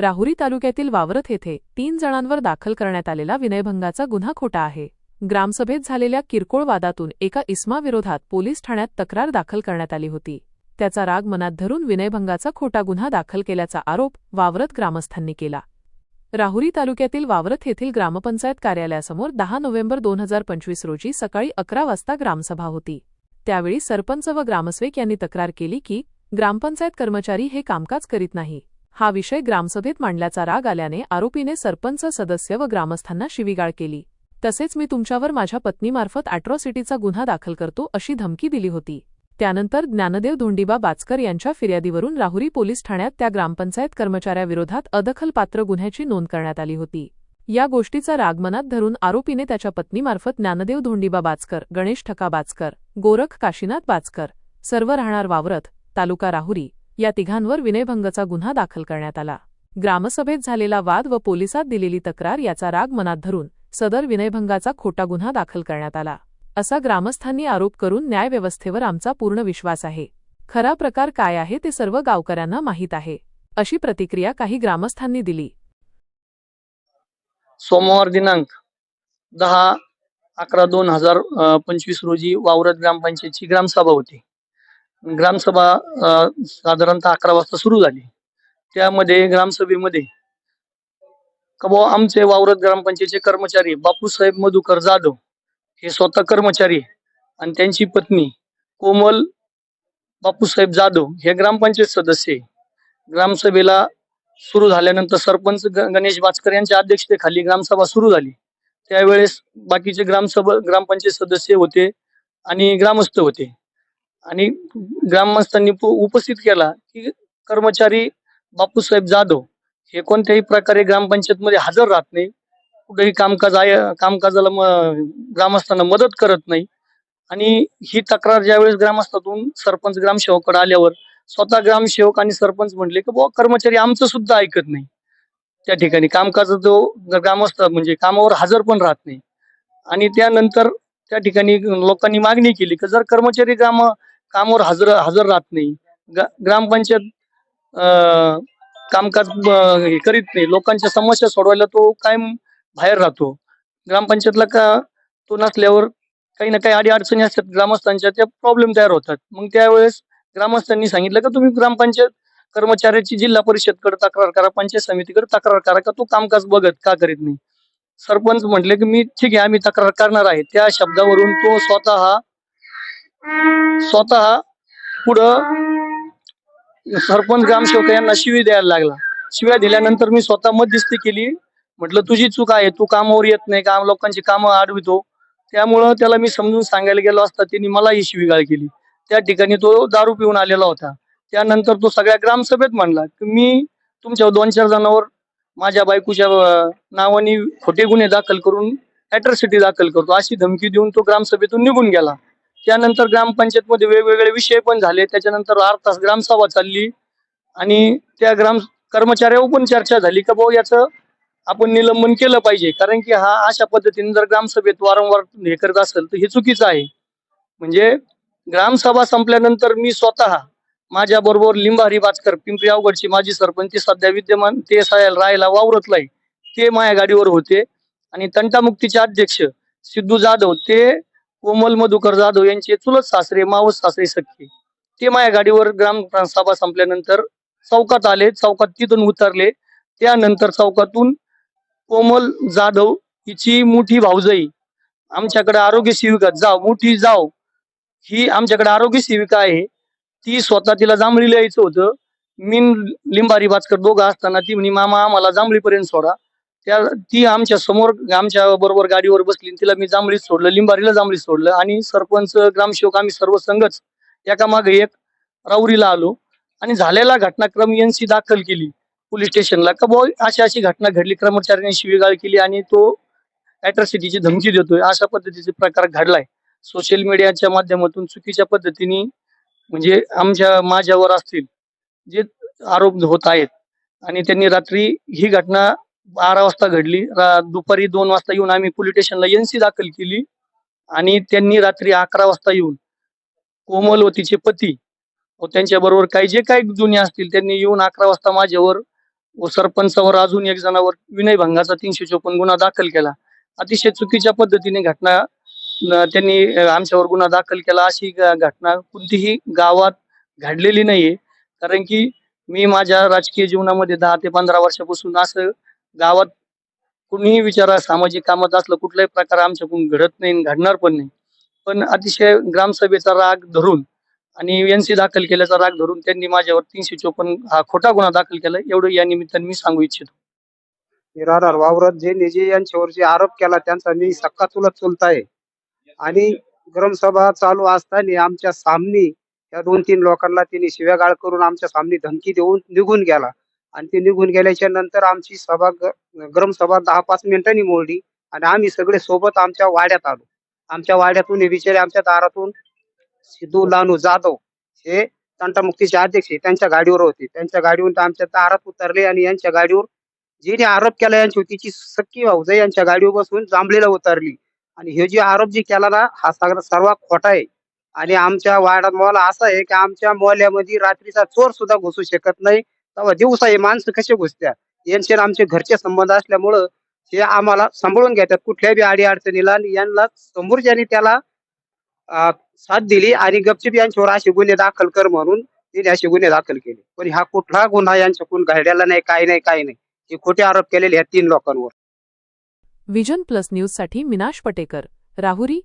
राहुरी तालुक्यातील वावरत येथे तीन जणांवर दाखल करण्यात आलेला विनयभंगाचा गुन्हा खोटा आहे. ग्रामसभेत झालेल्या किरकोळ वादातून एका इस्माविरोधात पोलीस ठाण्यात तक्रार दाखल करण्यात आली होती. त्याचा राग मनात धरून विनयभंगाचा खोटा गुन्हा दाखल केल्याचा आरोप वावरत ग्रामस्थांनी केला. राहुरी तालुक्यातील वावरत येथील ग्रामपंचायत कार्यालयासमोर दहा नोव्हेंबर दोन हजार पंचवीस रोजी सकाळी अकरा वाजता ग्रामसभा होती. त्यावेळी सरपंच व ग्रामस्वेक यांनी तक्रार केली की ग्रामपंचायत कर्मचारी हे कामकाज करीत नाही. हा विषय ग्रामसभेत मांडल्याचा राग आल्याने आरोपीने सरपंच सदस्य व ग्रामस्थांना शिवीगाळ केली. तसेच मी तुमच्यावर माझ्या पत्नीमार्फत अॅट्रॉसिटीचा गुन्हा दाखल करतो अशी धमकी दिली होती. त्यानंतर ज्ञानदेव धोंडीबा बाचकर यांच्या फिर्यादीवरून राहुरी पोलीस ठाण्यात त्या ग्रामपंचायत कर्मचाऱ्याविरोधात अदखलपात्र गुन्ह्याची नोंद करण्यात आली होती. या गोष्टीचा राग मनात धरून आरोपीने त्याच्या पत्नीमार्फत ज्ञानदेव धोंडीबा बाचकर गणेश ठका बाचकर गोरख काशीनाथ बाचकर सर्व राहणार वावरत तालुका राहुरी या तिघांवर विनयभंगचा गुन्हा दाखल करण्यात आला. ग्रामसभेत झालेला वाद व पोलिसात दिलेली तक्रार याचा राग मनात धरून सदर विनयभंगाचा खोटा गुन्हा दाखल करण्यात आला. असा ग्रामस्थांनी आरोप करून न्यायव्यवस्थेवर आमचा पूर्ण विश्वास आहे. खरा प्रकार काय आहे ते सर्व गावकऱ्यांना माहीत आहे अशी प्रतिक्रिया काही ग्रामस्थांनी दिली. सोमवार दिनांक दहा अकरा दोन हजार पंचवीस रोजी वावरत ग्रामपंचायतची ग्रामसभा होती. ग्रामसभा साधारणतः अकरा वाजता सुरू झाली. त्यामध्ये ग्रामसभेमध्ये का बुवा आमचे वावरत ग्रामपंचायतचे कर्मचारी बापूसाहेब मधुकर जाधव हे स्वतः कर्मचारी आणि त्यांची पत्नी कोमल बापूसाहेब जाधव हे ग्रामपंचायत सदस्य ग्रामसभेला सुरू झाल्यानंतर सरपंच ग- गणेश बाचकर यांच्या अध्यक्षतेखाली ग्रामसभा सुरू झाली. त्यावेळेस बाकीचे ग्रामसभा ग्रामपंचायत सदस्य होते आणि ग्रामस्थ होते. आणि ग्रामस्थांनी उपस्थित केला की कर्मचारी बापूसाहेब जाधव हे कोणत्याही प्रकारे ग्रामपंचायत मध्ये हजर राहत नाही. कुठेही कामकाज आहे कामकाजाला म- ग्रामस्थांना मदत करत नाही. आणि ही तक्रार ज्यावेळेस ग्रामस्थातून सरपंच ग्रामसेवकाकडे आल्यावर स्वतः ग्रामसेवक आणि सरपंच म्हणले की बुवा कर्मचारी आमचं सुद्धा ऐकत नाही. त्या ठिकाणी कामकाज जो ग्रामस्थ म्हणजे कामावर हजर पण राहत नाही. आणि त्यानंतर त्या ठिकाणी लोकांनी मागणी केली की जर कर्मचारी ग्राम कामावर हजर हजर राहत नाही. ग्रामपंचायत कामकाज हे करीत नाही. लोकांच्या समस्या सोडवायला तो कायम बाहेर राहतो. ग्रामपंचायतला का तो नसल्यावर काही ना काही आडी अडचणी असतात. ग्रामस्थांच्या त्या प्रॉब्लेम तयार होतात. मग त्यावेळेस ग्रामस्थांनी सांगितलं का तुम्ही ग्रामपंचायत कर्मचाऱ्याची जिल्हा परिषदकडे तक्रार करा पंचायत समितीकडे तक्रार करा का तो कामकाज बघत का करीत नाही? सरपंच म्हटले की मी ठीक आहे आम्ही तक्रार करणार आहे. त्या शब्दावरून तो स्वतः स्वतः पुढं सरपंच ग्रामसेवक यांना शिवी द्यायला लागला. शिव्या दिल्यानंतर मी स्वतः मध्यस्थी केली. म्हटलं तुझी चूक आहे. तू कामावर येत नाही. काम लोकांची कामं आडवितो. त्यामुळं त्याला मी समजून सांगायला गेलो असता त्यांनी मलाही शिवीगाळ केली. त्या ठिकाणी तो दारू पिऊन आलेला होता. त्यानंतर तो सगळ्या ग्रामसभेत म्हणला की मी तुमच्या दोन चार जणांवर माझ्या बायकोच्या नावाने खोटे गुन्हे दाखल करून अॅट्रॉसिटी दाखल करतो. अशी धमकी देऊन तो ग्रामसभेतून निघून गेला. त्यानंतर ग्रामपंचायत मध्ये वेगवेगळे विषय पण झाले. त्याच्यानंतर आठ तास ग्रामसभा चालली. आणि त्या ग्राम कर्मचाऱ्यावर पण चर्चा झाली का भाऊ याचं आपण निलंबन केलं पाहिजे. कारण की हा अशा पद्धतीने जर ग्रामसभेत वारंवार हे करत असेल तर हे चुकीचं आहे. म्हणजे ग्रामसभा संपल्यानंतर मी स्वतः माझ्या बरोबर लिंबारी बाचकर पिंपरी अवघडची माजी सरपंच सध्या विद्यमान ते सायल राहायला वावरतलाय. ते माझ्या गाडीवर होते. आणि तंटामुक्तीचे अध्यक्ष सिद्धू जाधव ते कोमल मधुकर जाधव यांचे चुलत सासरे मावस सासरे सख्खे. ते माझ्या गाडीवर ग्राम सभा संपल्यानंतर चौकात आले. चौकात तिथून उतरले. त्यानंतर चौकातून कोमल जाधव हिची मोठी भाऊजाई. आमच्याकडे आरोग्य सेविका जाव मोठी जाव. ही आमच्याकडे आरोग्य सेविका आहे. ती स्वतः तिला जांभळी लिहायचं होतं. मी लिंबारी बाचकर दोघं असताना ती म्हणे मामा आम्हाला जांभळीपर्यंत सोडा. त्या ती आमच्यासमोर आमच्या बरोबर गाडीवर बसली तिला मी जांभळीत सोडलं लिंबारीला जांभळीत सोडलं आणि सरपंच ग्रामसेवक आम्ही सर्व संघच एका मागे एक राऊरीला आलो आणि झालेला घटनाक्रम एनसी दाखल केली पोलीस स्टेशनला. का बॉ अशी अशी घटना घडली कर्मचाऱ्यांनी शिवीगाळ केली आणि तो अॅट्रॉसिटीची धमकी देतोय अशा पद्धतीचे प्रकार घडलाय. सोशल मीडियाच्या माध्यमातून चुकीच्या पद्धतीने म्हणजे आमच्या माझ्यावर असतील जे आरोप होत आहेत आणि त्यांनी रात्री ही घटना बारा वाजता घडली. रा- दुपारी दोन वाजता येऊन आम्ही पोलीस स्टेशनला एनसी दाखल केली आणि त्यांनी रात्री अकरा वाजता येऊन कोमल व तिचे पती व त्यांच्या बरोबर काही जे काही जुने असतील त्यांनी येऊन अकरा वाजता माझ्यावर व सरपंचावर अजून एक जणावर विनयभंगाचा तीनशे चोपन्न गुन्हा दाखल केला. अतिशय चुकीच्या पद्धतीने घटना त्यांनी आमच्यावर गुन्हा दाखल केला. अशी घटना कोणतीही गावात घडलेली नाहीये. कारण की मी माझ्या राजकीय जीवनामध्ये दहा ते पंधरा वर्षापासून असं गावात कुणीही विचारा सामाजिक कामात असलं कुठलाही प्रकार आमच्याकडून घडत नाही घडणार पण नाही. पण अतिशय ग्रामसभेचा राग धरून आणि एनसी दाखल केल्याचा राग धरून त्यांनी माझ्यावर तीनशे चोपन्न हा खोटा गुन्हा दाखल केला एवढं या निमित्ताने मी सांगू इच्छितो. निराधार वावरत. जे निजे यांच्यावर जे आरोप केला त्यांचा मी सक्का चुलत चुलता आहे. आणि ग्रामसभा चालू असताना आमच्या सामनी या दोन तीन लोकांना त्यांनी शिव्यागाळ करून आमच्या सामनी धमकी देऊन निघून गेला. आणि ते निघून गेल्याच्यानंतर आमची सभा ग- ग्रामसभा दहा पाच मिनिटांनी मोडली. आणि आम्ही सगळे सोबत आमच्या वाड्यात आलो. आमच्या वाड्यातून हे बिचारे आमच्या दारातून सिद्धू लानू जाधव हे तंटामुक्तीचे अध्यक्ष त्यांच्या गाडीवर होते. त्यांच्या गाडीवरून आमच्या दारात उतरले आणि यांच्या गाडीवर जिने आरोप केला यांची तिची भाऊ भाऊजाई यांच्या गाडीवर बसून जांभळीला उतरली. आणि हे जे आरोप जे केला ना हा सगळा सर्व खोटा आहे. आणि आमच्या वाड्यात मला असं आहे की आमच्या मोहल्ल्यामध्ये रात्रीचा चोर सुद्धा घुसू शकत नाही. तेव्हा दिवसा हे माणसं कसे घुसत्या? यांचे आमचे घरचे संबंध असल्यामुळं हे आम्हाला सांभाळून घेतात. कुठल्याही बी अडी अडचणीला यांना समोरच्याने त्याला साथ दिली आणि गपचिप यांच्यावर असे गुन्हे दाखल कर म्हणून तिने असे गुन्हे दाखल केले. पण हा कुठला गुन्हा यांच्याकडून घडलेला नाही काही नाही काही नाही. हे खोटे आरोप केलेले ह्या तीन लोकांवर. विजन प्लस न्यूजसाठी मिनाश पटेकर राहुरी